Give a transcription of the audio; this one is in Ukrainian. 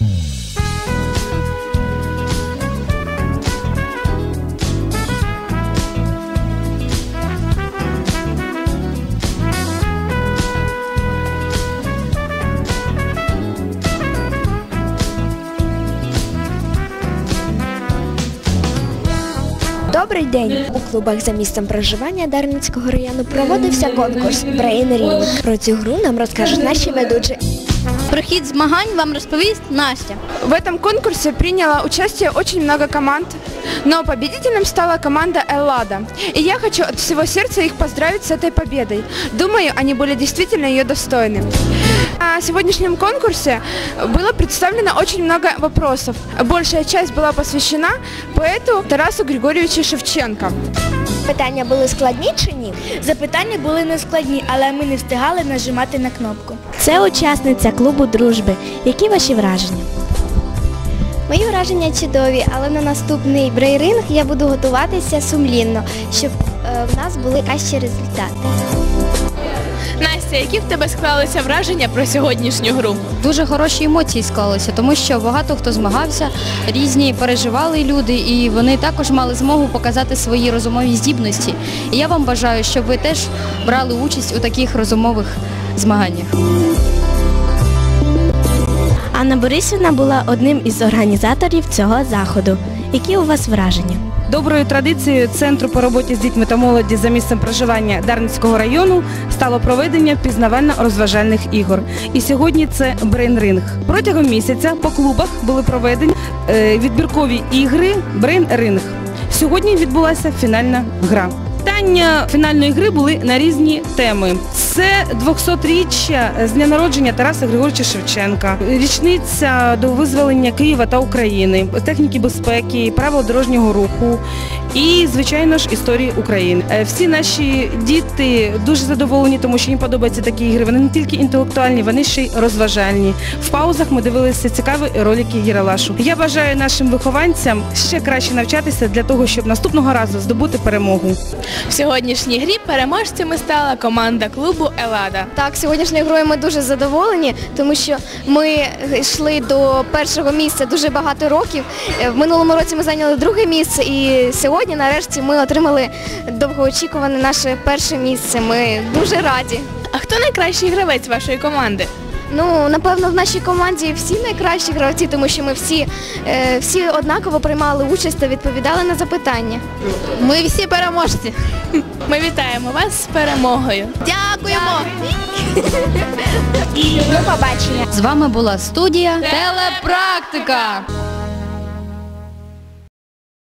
Добрий день! У клубах за місцем проживання Дарницького району проводився конкурс Brain Ring. Про цю гру нам розкажуть наші ведучі. Про хід змагань вам розповість Настя. В этом конкурсе приняло участие очень много команд, но победителем стала команда Эллада. И я хочу от всего сердца их поздравить с этой победой. Думаю, они были действительно ее достойны. На сегодняшнем конкурсе было представлено очень много вопросов. Большая часть была посвящена поэту Тарасу Григорьевичу Шевченко. Питання були складні чи ні? Запитання були нескладні, але ми не встигали нажимати на кнопку. Це учасниця клубу дружби. Які ваші враження? Мої враження чудові, але на наступний брейринг я буду готуватися сумлінно, щоб е, в нас були кращі результати. Настя, які в тебе склалися враження про сьогоднішню гру? Дуже хороші емоції склалися, тому що багато хто змагався, різні переживали люди, і вони також мали змогу показати свої розумові здібності. І я вам бажаю, щоб ви теж брали участь у таких розумових змаганнях. Анна Борисівна була одним із організаторів цього заходу. Які у вас враження? Доброю традицією Центру по роботі з дітьми та молоді за місцем проживання Дарницького району стало проведення пізнавально-розважальних ігор. І сьогодні це брейн-ринг. Протягом місяця по клубах були проведені е, відбіркові ігри брейн-ринг. Сьогодні відбулася фінальна гра. Питання фінальної гри були на різні теми. Це 200-річчя з дня народження Тараса Григоровича Шевченка, річниця до визволення Києва та України, техніки безпеки, правил дорожнього руху і, звичайно ж, історії України. Е, Всі наші діти дуже задоволені, тому що їм подобаються такі ігри. Вони не тільки інтелектуальні, вони ще й розважальні. В паузах ми дивилися цікаві ролики Єралашу. Я бажаю нашим вихованцям ще краще навчатися для того, щоб наступного разу здобути перемогу. В сьогоднішній грі переможцями стала команда клубу Елада. Так, сьогоднішньою грою ми дуже задоволені, тому що ми йшли до першого місця дуже багато років. Е, В минулому році ми зайняли друге місце, і сьогодні, нарешті, ми отримали довгоочікуване наше перше місце. Ми дуже раді. А хто найкращий гравець вашої команди? Ну, напевно, в нашій команді всі найкращі гравці, тому що ми всі, е, всі однаково приймали участь та відповідали на запитання. Ми всі переможці. Ми вітаємо вас з перемогою. Дякуємо. До побачення! З вами була студія Телепрактика.